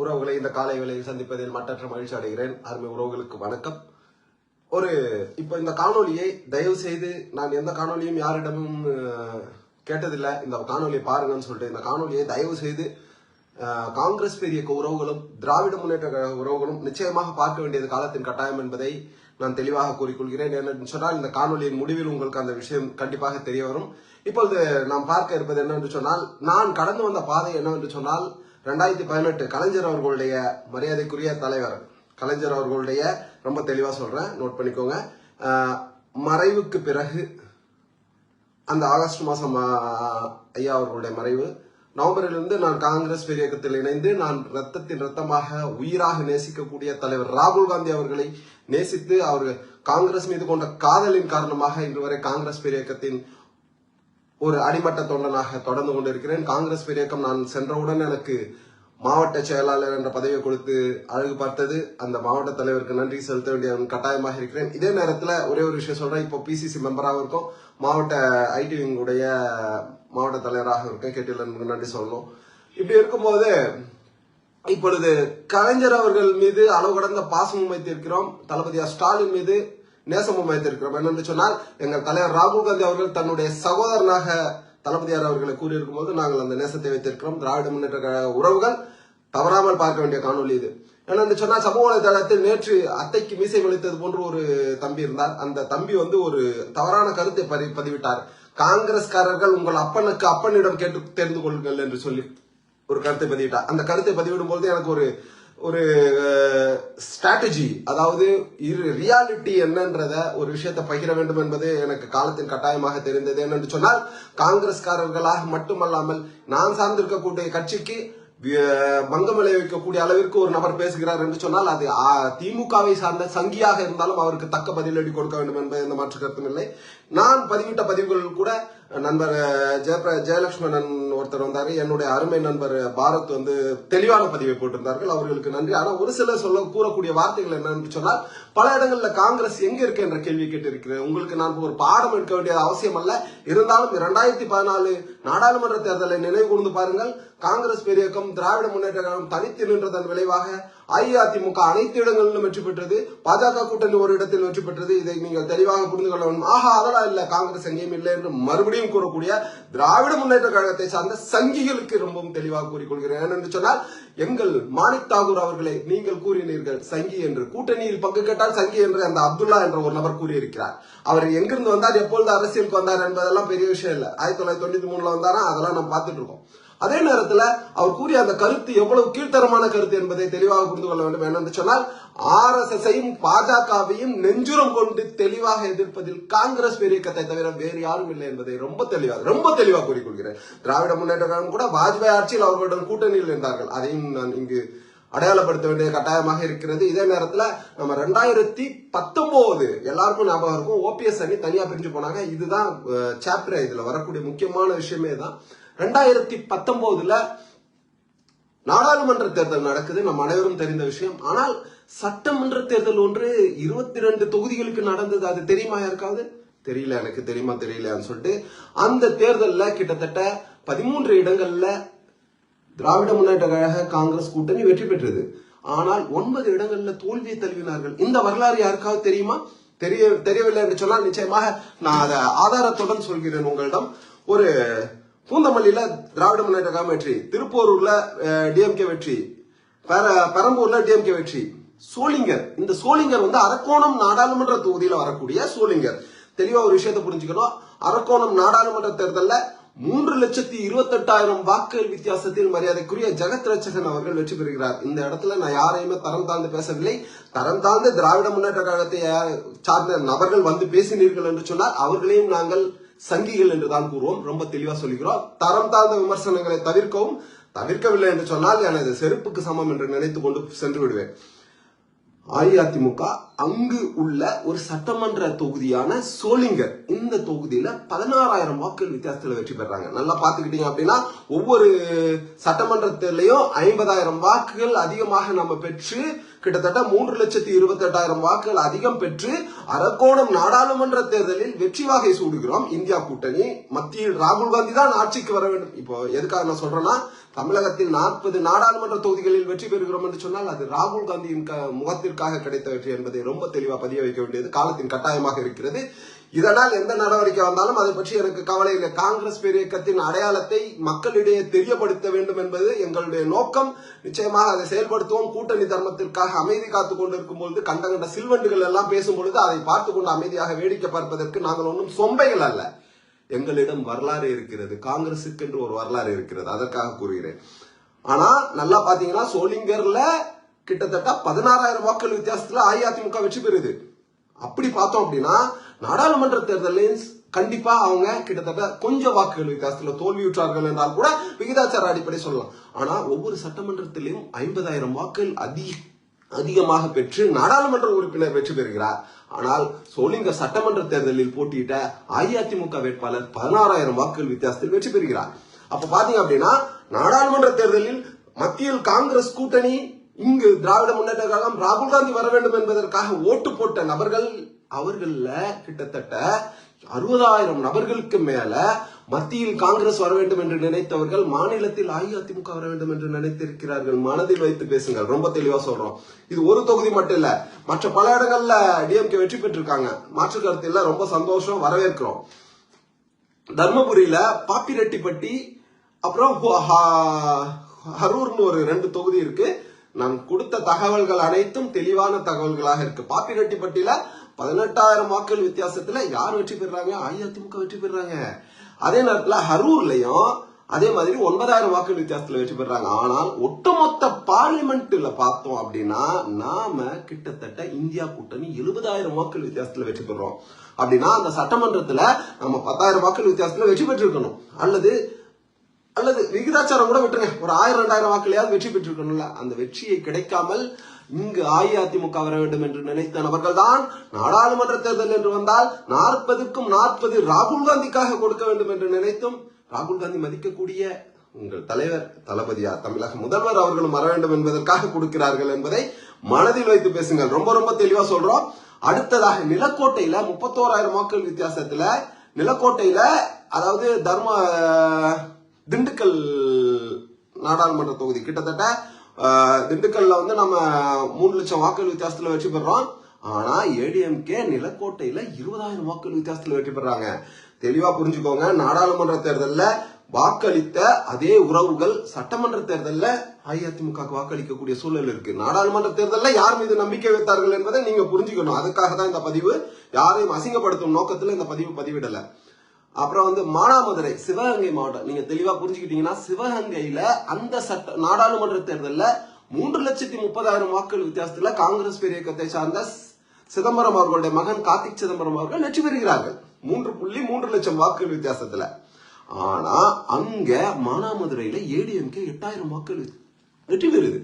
உறவுகளை இந்த காலை வேளையில் சந்திப்பதில் மற்ற மகிழ்ச்சி அடைகிறேன். அருமை உறவுகளுக்கு வணக்கம். ஒரு இப்போ இந்த காணொலியை தயவு செய்து நான் எந்த காணொளியும் யாரிடமும் கேட்டதில்லை. இந்த காணொலியை பாருங்கன்னு சொல்லிட்டு இந்த காணொலியை தயவு செய்து காங்கிரஸ் பெரிய உறவுகளும் திராவிட முன்னேற்ற கழக உறவுகளும் நிச்சயமாக பார்க்க வேண்டியது காலத்தின் கட்டாயம் என்பதை நான் தெளிவாக கூறிக்கொள்கிறேன். என்னென்னு சொன்னால் இந்த காணொலியின் முடிவில் உங்களுக்கு அந்த விஷயம் கண்டிப்பாக தெரிய வரும். இப்பொழுது நாம் பார்க்க இருப்பது என்னவென்று சொன்னால் நான் கடந்து வந்த பாதை என்னவென்று சொன்னால் ரெண்டாயிரத்தி பதினெட்டு கலைஞர் அவர்களுடைய மரியாதைக்குரிய தலைவர். கலைஞர் அவர்களுடைய ரொம்ப தெளிவாக சொல்கிறேன் நோட் பண்ணிக்கோங்க. மறைவுக்கு பிறகு அந்த ஆகஸ்ட் மாதம் ஐயா அவர்களுடைய மறைவு. நவம்பரிலிருந்து நான் காங்கிரஸ் பேரியக்கத்தில் இணைந்து நான் ரத்தத்தின் ரத்தமாக உயிராக நேசிக்கக்கூடிய தலைவர் ராகுல் காந்தி அவர்களை நேசித்து அவர்கள் காங்கிரஸ் மீது கொண்ட காதலின் காரணமாக இன்று வரை காங்கிரஸ் இயக்கத்தின் ஒரு அடிமட்ட தொண்டனாக தொடர்ந்து கொண்டிருக்கிறேன். காங்கிரஸ் இயக்கம் நான் சென்றவுடன் எனக்கு மாவட்ட செயலாளர் என்ற பதவியை கொடுத்து அழகு பார்த்தது. அந்த மாவட்ட தலைவருக்கு நன்றி செலுத்த வேண்டிய கட்டாயமாக இருக்கிறேன். இதே நேரத்தில் ஒரே ஒரு விஷயம் சொல்றேன். இப்போ பிசிசி மெம்பராக இருக்கும். மாவட்ட ஐடி விங்குடைய மாவட்ட தலைவராக இருக்கேன். கேட்டியில் நன்றி சொல்லணும். இப்படி இருக்கும்போது இப்பொழுது கலைஞர் அவர்கள் மீது அளவு கடந்த பாசமும் வைத்திருக்கிறோம். தளபதியா ஸ்டாலின் மீது நேசமும் வைத்திருக்கிறோம் என்னென்று சொன்னால் எங்கள் தலைவர் ராகுல் காந்தி அவர்கள் தன்னுடைய சகோதரனாக தளபதியார் அவர்களை கூறியிருக்கும் போது நாங்கள் அந்த நேசத்தை வைத்திருக்கிறோம். திராவிட முன்னேற்ற கழக உறவுகள் தவறாமல் பார்க்க வேண்டிய காணொலி இது. என்னென்று சொன்னால் சமூக வலைதளத்தில் நேற்று அத்தைக்கு மீசை வலித்தது போன்று ஒரு தம்பி இருந்தார். அந்த தம்பி வந்து ஒரு தவறான கருத்தை பதி- பதிவிட்டார். காங்கிரஸ்காரர்கள் உங்கள் அப்பனுக்கு அப்பனிடம் கேட்டு தெரிந்து கொள்ளுங்கள் என்று சொல்லி ஒரு கருத்தை பதிவிட்டார். அந்த கருத்தை பதிவிடும் பொழுது எனக்கு ஒரு ஒரு ஸ்ட்ராட்டஜி அதாவது இரு ரியாலிட்டி என்னன்றத ஒரு விஷயத்தை பகிர வேண்டும் என்பது எனக்கு காலத்தின் கட்டாயமாக தெரிந்தது. என்னென்று சொன்னால் காங்கிரஸ்காரர்களாக மட்டுமல்லாமல் நான் சார்ந்திருக்கக்கூடிய கட்சிக்கு வி- பங்கம் விளைவிக்கக்கூடிய அளவிற்கு ஒரு நபர் பேசுகிறார் என்று சொன்னால் அது திமுகவை சார்ந்த சங்கியாக இருந்தாலும் அவருக்கு தக்க பதிலடி கொடுக்க வேண்டும் என்பது எந்த மாற்று கருத்தும் இல்லை. நான் பதிவிட்ட பதிவுகள் கூட நண்பர் ஜெயப்ர ஜெயலட்சுமணன் ஒருத்தர் வந்தாரு. என்னுடைய அருமை நண்பர் பாரத் வந்து தெளிவான பதிவை போட்டிருந்தார்கள். அவர்களுக்கு நன்றி. ஆனா ஒரு சிலர் சொல்ல கூறக்கூடிய வார்த்தைகள் என்னன்னு சொன்னால் பல இடங்கள்ல காங்கிரஸ் எங்க இருக்கு என்ற கேள்வி கேட்டிருக்கிறேன் உங்களுக்கு நான் ஒரு பாடம் எடுக்க வேண்டியது அவசியம் அல்ல இருந்தாலும் இரண்டாயிரத்தி பதினாலு நாடாளுமன்ற தேர்தலை நினைவு கூர்ந்து பாருங்கள். காங்கிரஸ் பெரியக்கம் திராவிட முன்னேற்ற கழகம் தனித்து நின்றதன் விளைவாக அஇஅதிமுக அனைத்து இடங்களிலும் வெற்றி பெற்றது. பாஜக கூட்டணி ஒரு இடத்தில் வெற்றி பெற்றது. இதை நீங்கள் தெளிவாக புரிந்து கொள்ள வேண்டும். ஆஹா அதெல்லாம் இல்ல. காங்கிரஸ் எங்கேயும் இல்லை என்று மறுபடியும் கூறக்கூடிய திராவிட முன்னேற்ற கழகத்தை சார்ந்த சங்கிகளுக்கு ரொம்பவும் தெளிவாக கூறிக்கொள்கிறேன். ஏனென்று சொன்னால் எங்கள் மாணிக் தாகூர் அவர்களை நீங்கள் கூறினீர்கள் சங்கி என்று. கூட்டணியில் பங்கு கேட்டால் சங்கி என்று அந்த அப்துல்லா என்ற ஒரு நபர் கூறியிருக்கிறார். அவர் எங்கிருந்து வந்தார்? எப்பொழுது அரசியலுக்கு வந்தார் அதெல்லாம் பெரிய விஷயம் இல்லை. ஆயிரத்தி தொள்ளாயிரத்தி தொண்ணூத்தி மூணுல வந்தாரா? அதெல்லாம் நம்ம பார்த்துட்டு இருக்கோம் அதே நேரத்துல அவர் கூறிய அந்த கருத்து எவ்வளவு கீழ்த்தரமான கருத்து என்பதை தெளிவாக புரிந்து கொள்ள வேண்டும். என்று சொன்னால் ஆர் எஸ் எஸ்ஐயும் பாஜகவையும் நெஞ்சுரம் கொண்டு தெளிவாக எதிர்ப்பதில் காங்கிரஸ் பெரியக்கத்தை தவிர வேறு யாரும் இல்லை என்பதை ரொம்ப தெளிவாக ரொம்ப தெளிவாக கூறிக்கொள்கிறேன். திராவிட முன்னேற்ற கழகம் கூட வாஜ்பாய் ஆட்சியில் அவர்களுடன் கூட்டணியில் இருந்தார்கள். அதையும் நான் இங்கு அடையாளப்படுத்த வேண்டிய கட்டாயமாக இருக்கிறது. இதே நேரத்துல நம்ம ரெண்டாயிரத்தி பத்தொன்பது எல்லாருக்கும் ஞாபகம் இருக்கும். ஓபிஎஸ் அணி தனியா பிரிஞ்சு போனாங்க. இதுதான் சாப்டர் இதுல வரக்கூடிய முக்கியமான விஷயமே தான். ரெண்டாயிரத்தி பத்தொன்பதுல நாடாளுமன்ற தேர்தல் நடக்குது. நம்ம அனைவரும் தெரிந்த விஷயம். ஆனால் சட்டமன்ற தேர்தல் ஒன்று இருபத்தி ரெண்டு தொகுதிகளுக்கு நடந்தது. அது தெரியுமா யாருக்காவது? தெரியல. எனக்கு தெரியுமா தெரியலையான்னு சொல்லிட்டு அந்த தேர்தலில் கிட்டத்தட்ட பதிமூன்று இடங்கள்ல திராவிட முன்னேற்ற கழக காங்கிரஸ் கூட்டணி வெற்றி பெற்றது. ஆனால் ஒன்பது இடங்கள்ல தோல்வியை தழுவினார்கள். இந்த வரலாறு யாருக்காவது தெரியுமா? தெரிய தெரியவில்லை என்று சொன்னால் நிச்சயமாக நான் அதை ஆதாரத்துடன் சொல்கிறேன் உங்களிடம். ஒரு பூந்தமல்லியில திராவிட முன்னேற்ற கழகம் வெற்றி. திருப்போரூர்ல டிஎம்கே வெற்றி. பெர- பெரம்பூர்ல டிஎம்கே வெற்றி. சோளிங்கர். இந்த சோளிங்கர் வந்து அரக்கோணம் நாடாளுமன்ற தொகுதியில வரக்கூடிய சோளிங்கர். தெளிவா ஒரு விஷயத்தை புரிஞ்சுக்கணும். அரக்கோணம் நாடாளுமன்ற தேர்தலில் மூன்று லட்சத்தி இருபத்தெட்டாயிரம் வாக்குகள் வித்தியாசத்தில் மரியாதைக்குரிய ஜெகத் ரட்சகன் அவர்கள் வெற்றி பெறுகிறார். இந்த இடத்துல நான் யாரையுமே தரம் தாழ்ந்து பேசவில்லை. தரம் தாழ்ந்து திராவிட முன்னேற்ற கழகத்தை சார்ந்த நபர்கள் வந்து பேசினீர்கள் என்று சொன்னால் அவர்களையும் நாங்கள் சங்கிகள் என்று தான் கூறுவோம். ரொம்ப தெளிவா சொல்கிறோம். தரம் தாழ்ந்த விமர்சனங்களை தவிர்க்கவும் தவிர்க்கவில்லை என்று சொன்னால் எனது செருப்புக்கு சமம் என்று நினைத்து கொண்டு சென்று விடுவேன். அஇஅதிமுக அங்கு உள்ள ஒரு சட்டமன்ற தொகுதியான சோளிங்கர். இந்த தொகுதியில பதினாறாயிரம் வாக்குகள் வித்தியாசத்துல வெற்றி பெறாங்க. நல்லா பாத்துக்கிட்டீங்க அப்படின்னா ஒவ்வொரு சட்டமன்றத்திலையும் ஐம்பதாயிரம் வாக்குகள் அதிகமாக நம்ம பெற்று கிட்டத்தட்ட மூன்று லட்சத்தி இருபத்தி எட்டாயிரம் வாக்குகள் அதிகம் பெற்று அரக்கோணம் நாடாளுமன்ற தேர்தலில் வெற்றி வாகை சூடுகிறோம். இந்தியா கூட்டணி. மத்தியில் ராகுல் காந்தி தான் ஆட்சிக்கு வர வேண்டும். இப்போ எதுக்காக நான் சொல்றேன்னா தமிழகத்தில் நாற்பது நாடாளுமன்ற தொகுதிகளில் வெற்றி பெறுகிறோம் என்று சொன்னால் அது ராகுல் காந்தியின் முகத்திற்காக கிடைத்த வெற்றி என்பதை ரொம்ப தெளிவாக பதிய வைக்க வேண்டியது காலத்தின் கட்டாயமாக இருக்கிறது. இதனால் எந்த நடவடிக்கை வந்தாலும் அதை பற்றி எனக்கு கவலை இல்லை. காங்கிரஸ் பேரியக்கத்தின் அடையாளத்தை மக்களிடையே தெரியப்படுத்த வேண்டும் என்பது எங்களுடைய நோக்கம். நிச்சயமாக அதை செயல்படுத்துவோம். கூட்டணி தர்மத்திற்காக அமைதி காத்துக் கொண்டிருக்கும் பொழுது கண்ட கண்ட சில்வண்டுகள் எல்லாம் பேசும் பொழுது அதை பார்த்து கொண்டு அமைதியாக வேடிக்கை பார்ப்பதற்கு நாங்கள் ஒன்றும் சொம்பைகள் அல்ல. எங்களிடம் வரலாறு இருக்கிறது. காங்கிரசுக்கு என்று ஒரு வரலாறு இருக்கிறது. அதற்காக கூறுகிறேன். ஆனா நல்லா பாத்தீங்கன்னா சோளிங்கர்ல கிட்டத்தட்ட பதினாறாயிரம் வாக்குகள் வித்தியாசத்துல அஇஅதிமுக வெற்றி பெறுது. அப்படி பார்த்தோம் அப்படின்னா நாடாளுமன்ற தேர்தலில் கண்டிப்பா அவங்க கிட்டத்தட்ட கொஞ்சம் வாக்குகள் வித்தியாசத்துல தோல்வியுற்றார்கள் என்றால் கூட விகிதாச்சார அடிப்படை சொல்லலாம். ஆனா ஒவ்வொரு சட்டமன்றத்திலும் ஐம்பதாயிரம் வாக்குகள் அதிக அதிகமாக பெற்று நாடாளுமன்ற உறுப்பினர் வெற்றி பெறுகிறார். ஆனால் சோலிங்க சட்டமன்ற தேர்தலில் போட்டியிட்ட அஇஅதிமுக வேட்பாளர் பதினாறாயிரம் வாக்குகள் வித்தியாசத்தில் வெற்றி பெறுகிறார். அப்ப பாத்தீங்க அப்படின்னா நாடாளுமன்ற தேர்தலில் மத்தியில் காங்கிரஸ் கூட்டணி இங்கு திராவிட முன்னேற்ற கழகம் ராகுல் காந்தி வர வேண்டும் என்பதற்காக ஓட்டு போட்ட நபர்கள் அவர்கள கிட்டத்தட்ட அறுபதாயிரம் நபர்களுக்கு மேல மத்தியில் காங்கிரஸ் வர வேண்டும் என்று நினைத்தவர்கள் மாநிலத்தில் அஇஅதிமுக வர வேண்டும் என்று நினைத்திருக்கிறார்கள். மனதில் வைத்து பேசுங்கள். ரொம்ப தெளிவா சொல்றோம். இது ஒரு தொகுதி மட்டும் இல்ல மற்ற பல இடங்கள்ல டிஎம்கே வெற்றி பெற்றிருக்காங்க. மாற்று கருத்து ரொம்ப சந்தோஷம் வரவேற்கிறோம். தர்மபுரியில பாப்பிரெட்டிப்பட்டி அப்புறம் ஹரூர்னு ஒரு ரெண்டு தொகுதி இருக்கு. நான் கொடுத்த தகவல்கள் அனைத்தும் தெளிவான தகவல்களாக இருக்கு. பாப்பிரெட்டிப்பட்டியில பதினெட்டாயிரம் வாக்குகள் வித்தியாசத்துல யார் வெற்றி பெறாங்க அஇஅதிமுக வெற்றி பெறாங்க அதே நேரத்துல ஹரூர்லயும் அதே மாதிரி ஒன்பதாயிரம் வாக்கு வித்தியாசத்துல வெற்றி பெறாங்க ஆனால் ஒட்டுமொத்த பார்லிமெண்ட்ல பார்த்தோம் அப்படின்னா நாம கிட்டத்தட்ட இந்தியா கூட்டணி எழுபதாயிரம் வாக்கு வித்தியாசத்துல வெற்றி பெறோம் அப்படின்னா அந்த சட்டமன்றத்துல நம்ம பத்தாயிரம் வாக்கு வித்தியாசத்துல வெற்றி பெற்றிருக்கணும். அல்லது அல்லது விகிதாச்சாரம் கூட விட்டுருங்க. ஒரு ஆயிரம் ரெண்டாயிரம் வாக்குலையாவது வெற்றி பெற்றிருக்கணும்ல. அந்த வெற்றியை கிடைக்காமல் இங்கு அஇஅதிமுக வர வேண்டும் என்று நினைத்த நபர்கள் தான் நாடாளுமன்ற தேர்தல் என்று வந்தால் நாற்பதுக்கும் நாற்பது ராகுல் காந்திக்காக கொடுக்க வேண்டும் என்று நினைத்தும் ராகுல் காந்தி மதிக்கக்கூடிய உங்கள் தலைவர் தளபதியா தமிழக முதல்வர் அவர்களும் வர வேண்டும் என்பதற்காக கொடுக்கிறார்கள் என்பதை மனதில் வைத்து பேசுங்கள். ரொம்ப ரொம்ப தெளிவா சொல்றோம். அடுத்ததாக நிலக்கோட்டையில முப்பத்தோராயிரம் வாக்குகள் வித்தியாசத்துல நிலக்கோட்டையில அதாவது தர்ம திண்டுக்கல் நாடாளுமன்ற தொகுதி கிட்டத்தட்ட திண்டுக்கல்ல வந்து நம்ம மூணு லட்சம் வாக்குகள் வித்தியாசத்துல வெற்றி பெறோம். ஆனா ஏடிஎம்கே நிலக்கோட்டையில இருபதாயிரம் வாக்குகள் வித்தியாசத்துல வெற்றி பெறாங்க. தெளிவா புரிஞ்சுக்கோங்க நாடாளுமன்ற தேர்தலில் வாக்களித்த அதே உறவுகள் சட்டமன்ற தேர்தலில் அஇஅதிமுக வாக்களிக்கக்கூடிய சூழல் இருக்கு. நாடாளுமன்ற தேர்தலில் யார் மீது நம்பிக்கை வைத்தார்கள் என்பதை நீங்க புரிஞ்சுக்கணும். அதுக்காக தான் இந்த பதிவு. யாரையும் அசிங்கப்படுத்தும் நோக்கத்தில் இந்த பதிவு பதிவிடலை. அப்புறம் வந்து மானாமதுரை சிவகங்கை மாவட்டம். நீங்க தெளிவா புரிஞ்சுக்கிட்டீங்கன்னா சிவகங்கையில அந்த சட்ட நாடாளுமன்ற தேர்தலில் மூன்று லட்சத்தி முப்பதாயிரம் வாக்குகள் வித்தியாசத்துல காங்கிரஸ் பேரியக்கத்தை சார்ந்த சிதம்பரம் அவர்களுடைய மகன் கார்த்திக் சிதம்பரம் அவர்கள் வெற்றி பெறுகிறார்கள். மூன்று புள்ளி மூன்று லட்சம் வாக்குகள் வித்தியாசத்துல. ஆனா அங்க மானாமதுரையில ஏடிஎம்கே எட்டாயிரம் வாக்குகள் வெற்றி பெறுது.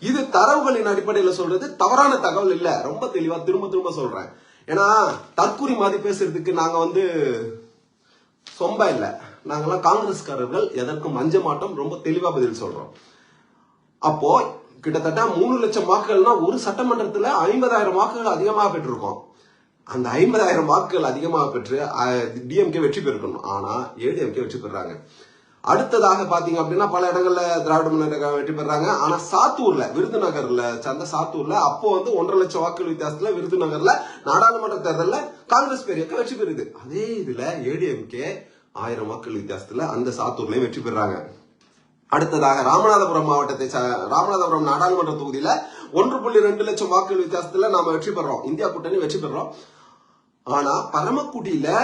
இது தரவுகளின் அடிப்படையில சொல்றது தவறான தகவல் இல்ல. ரொம்ப தெளிவா திரும்ப திரும்ப சொல்றேன். ஏன்னா தற்கூரி மாதிரி பேசுறதுக்கு நாங்க வந்து சொம்ப இல்லை. நாங்கெல்லாம் காங்கிரஸ்காரர்கள் எதற்கும் அஞ்ச மாட்டோம். ரொம்ப தெளிவா பதில் சொல்றோம். அப்போ கிட்டத்தட்ட மூணு லட்சம் வாக்குகள்னா ஒரு சட்டமன்றத்துல ஐம்பதாயிரம் வாக்குகள் அதிகமாக பெற்றிருக்கோம். அந்த ஐம்பதாயிரம் வாக்குகள் அதிகமாக பெற்று டிஎம்கே வெற்றி பெறணும் ஆனா ஏடிஎம்கே வெற்றி பெறாங்க. அடுத்ததாக பாத்தீங்க அப்படின்னா பல இடங்கள்ல திராவிட முன்னேற்ற கழகம் வெற்றி பெறாங்க. ஆனா சாத்தூர்ல விருதுநகர்ல சந்த சாத்தூர்ல அப்போ வந்து ஒன்றரை லட்சம் வாக்குகள் வித்தியாசத்துல விருதுநகர்ல நாடாளுமன்ற தேர்தலில் காங்கிரஸ் பேரியக்க வெற்றி பெறுது? அதே இதுல ஏடிஎம்கே ஆயிரம் வாக்குகள் வித்தியாசத்துல அந்த சாத்தூர்லயும் வெற்றி பெறாங்க. அடுத்ததாக ராமநாதபுரம் மாவட்டத்தை சா- ராமநாதபுரம் நாடாளுமன்ற தொகுதியில ஒன்று புள்ளி ரெண்டு லட்சம் வாக்குகள் வித்தியாசத்துல நாம வெற்றி பெறோம். இந்தியா கூட்டணி வெற்றி பெறோம். ஆனா பரமக்குடியில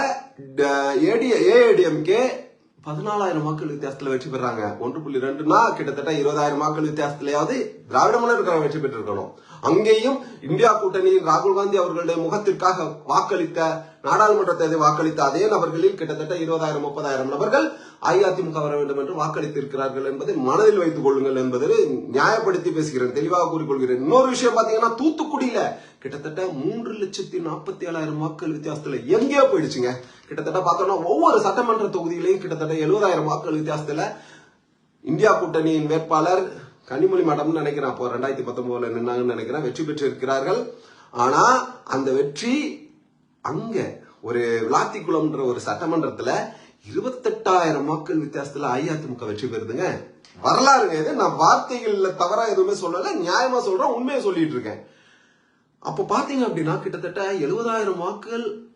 ஏஏடிஎம்கே பதினாலாயிரம் வாக்குகள் வித்தியாசத்துல வெற்றி பெறாங்க. ஒன்று புள்ளி ரெண்டுனா கிட்டத்தட்ட இருபதாயிரம் வாக்குகள் வித்தியாசத்திலேயாவது திராவிட முன்னேற்ற வெற்றி பெற்றிருக்கணும். அங்கேயும் இந்தியா கூட்டணியில் ராகுல் காந்தி அவர்களுடைய முகத்திற்காக வாக்களித்த நாடாளுமன்ற தேர்தலை வாக்களித்த அதே நபர்களில் கிட்டத்தட்ட இருபதாயிரம் முப்பதாயிரம் நபர்கள் அஇஅதிமுக வர வேண்டும் என்று வாக்களித்திருக்கிறார்கள் என்பதை மனதில் வைத்துக் கொள்ளுங்கள் என்பதை நியாயப்படுத்தி பேசுகிறேன். தெளிவாக கூறிக்கொள்கிறேன். இன்னொரு விஷயம் பாத்தீங்கன்னா தூத்துக்குடியில கிட்டத்தட்ட மூன்று லட்சத்தி நாற்பத்தி ஏழாயிரம் வாக்குகள் வித்தியாசத்துல எங்கேயோ போயிடுச்சுங்க. கிட்டத்தட்ட பார்த்தோம்னா ஒவ்வொரு சட்டமன்ற தொகுதியிலையும் கிட்டத்தட்ட எழுபதாயிரம் வாக்குகள் வித்தியாசத்துல இந்தியா கூட்டணியின் வேட்பாளர் கனிமொழி மேடம்னு நினைக்கிறேன். அப்போ ரெண்டாயிரத்தி பத்தொன்பதுல நின்னாங்கன்னு நினைக்கிறேன். வெற்றி பெற்று இருக்கிறார்கள் ஆனா அந்த வெற்றி அங்க ஒரு விளாத்திக்குளம்ன்ற ஒரு சட்டமன்றத்துல இருபத்தெட்டாயிரம் மக்கள் வித்தியாசத்துல அஇஅதிமுக வெற்றி பெறுதுங்க. வரலாறுங்க இது. நான் வார்த்தைகள்ல தவறா எதுவுமே சொல்லல நியாயமா சொல்றேன் உண்மையை சொல்லிட்டு இருக்கேன். அப்ப பாத்தீங்க அப்படின்னா கிட்டத்தட்ட எழுபதாயிரம் வாக்குகள்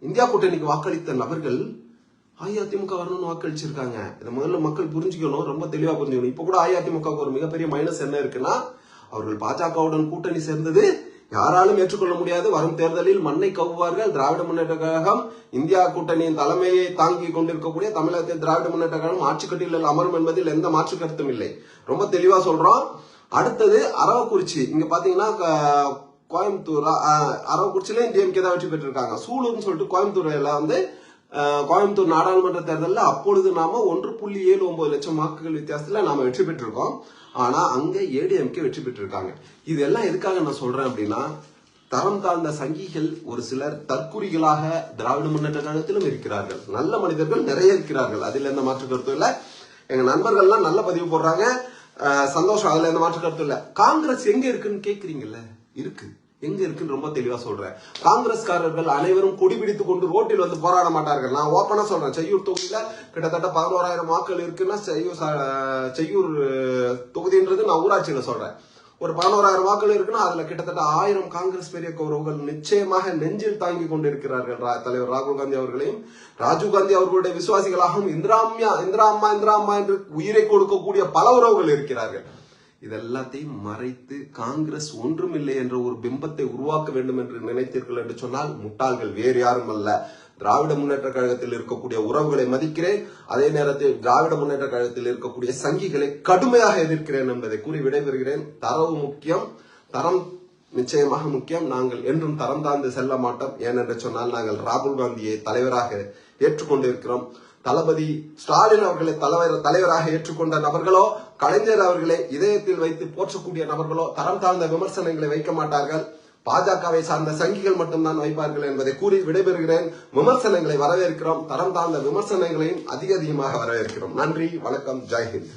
இந்தியா கூட்டணிக்கு வாக்களித்த நபர்கள் அஇஅதிமுக வரணும்னு வாக்களிச்சிருக்காங்க. இதை முதல்ல மக்கள் புரிஞ்சுக்கணும் ரொம்ப தெளிவா புரிஞ்சுக்கணும். இப்ப கூட அஇஅதிமுக ஒரு மிகப்பெரிய மைனஸ் என்ன இருக்குன்னா அவர்கள் பாஜகவுடன் கூட்டணி சேர்ந்தது யாராலும் ஏற்றுக்கொள்ள முடியாது. வரும் தேர்தலில் மண்ணை கவ்வார்கள். திராவிட முன்னேற்ற கழகம் இந்தியா கூட்டணியின் தலைமையை தாங்கி கொண்டிருக்கக்கூடிய தமிழகத்தில் திராவிட முன்னேற்ற கழகம் ஆட்சிக்கட்டியில் அமரும் என்பதில் எந்த மாற்று கருத்தும் இல்லை. ரொம்ப தெளிவா சொல்றோம். அடுத்தது அரவக்குறிச்சி. இங்க பாத்தீங்கன்னா கோயம்புத்தூர் அஹ், அரவக்குறிச்சியில டிஎம்கே தான் வெற்றி பெற்றிருக்காங்க. சூலூர்னு சொல்லிட்டு கோயம்புத்தூர்ல வந்து கோயம்புத்தூர் நாடாளுமன்ற தேர்தலில் அப்பொழுது நாம ஒன்று புள்ளி ஏழு ஒன்பது லட்சம் வாக்குகள் வித்தியாசத்தில் நாம வெற்றி பெற்றிருக்கோம். ஆனா அங்க ஏடிஎம்கே வெற்றி பெற்றிருக்காங்க. இதெல்லாம் எதுக்காக நான் சொல்றேன் அப்படின்னா தரம் தாழ்ந்த சங்கிகள் ஒரு சிலர் தற்குறிகளாக திராவிட முன்னேற்ற கழகத்திலும் இருக்கிறார்கள். நல்ல மனிதர்கள் நிறைய இருக்கிறார்கள். அதில் எந்த மாற்று கருத்தும் இல்ல. எங்க நண்பர்கள்லாம் நல்ல பதிவு போடுறாங்க. சந்தோஷம். அதுல எந்த மாற்று கருத்தும் இல்ல. காங்கிரஸ் எங்க இருக்குன்னு கேக்குறீங்கல்ல? இருக்கு. எங்க இருக்குன்னு ரொம்ப தெளிவா சொல்றேன். காங்கிரஸ்காரர்கள் அனைவரும் கொடி கொண்டு ரோட்டில் வந்து போராட மாட்டார்கள். நான் ஓப்பனா சொல்றேன். செய்யூர் தொகுதியில கிட்டத்தட்ட பதினோராயிரம் வாக்குகள் இருக்குன்னா செய்யூர் செய்யூர் தொகுதின்றது நான் ஊராட்சியில சொல்றேன். ஒரு பதினோராயிரம் வாக்குகள் இருக்குன்னா அதுல கிட்டத்தட்ட ஆயிரம் காங்கிரஸ் பெரிய கௌரவர்கள் நிச்சயமாக நெஞ்சில் தாங்கி கொண்டிருக்கிறார்கள். தலைவர் ராகுல் காந்தி அவர்களையும் ராஜீவ் காந்தி அவர்களுடைய விசுவாசிகளாகவும் இந்திராமியா இந்திரா அம்மா இந்திரா அம்மா என்று உயிரை கொடுக்கக்கூடிய பல உறவுகள் இருக்கிறார்கள். இதெல்லாத்தையும் மறைத்து காங்கிரஸ் ஒன்றுமில்லை என்ற ஒரு பிம்பத்தை உருவாக்க வேண்டும் என்று நினைத்தீர்கள் என்று சொன்னால் முட்டாள்கள் வேறு யாரும் அல்ல. திராவிட முன்னேற்ற கழகத்தில் இருக்கக்கூடிய உறவுகளை மதிக்கிறேன். அதே நேரத்தில் திராவிட முன்னேற்ற கழகத்தில் இருக்கக்கூடிய சங்கிகளை கடுமையாக எதிர்க்கிறேன் என்பதை கூறி விடைபெறுகிறேன். தரவு முக்கியம் தரம் நிச்சயமாக முக்கியம். நாங்கள் என்றும் தரம் தாழ்ந்து செல்ல மாட்டோம். ஏனென்று சொன்னால் நாங்கள் ராகுல் காந்தியை தலைவராக ஏற்றுக்கொண்டிருக்கிறோம். தளபதி ஸ்டாலின் அவர்களை தலைவர் தலைவராக ஏற்றுக்கொண்ட நபர்களோ கலைஞர் அவர்களை இதயத்தில் வைத்து போற்றக்கூடிய நபர்களோ தரம் தாழ்ந்த விமர்சனங்களை வைக்க மாட்டார்கள். பாஜகவை சார்ந்த சங்கிகள் மட்டும்தான் வைப்பார்கள் என்பதை கூறி விடைபெறுகிறேன். விமர்சனங்களை வரவேற்கிறோம். தரம் தாழ்ந்த விமர்சனங்களையும் அதிக அதிகமாக வரவேற்கிறோம். நன்றி வணக்கம் ஜெய்ஹிந்த்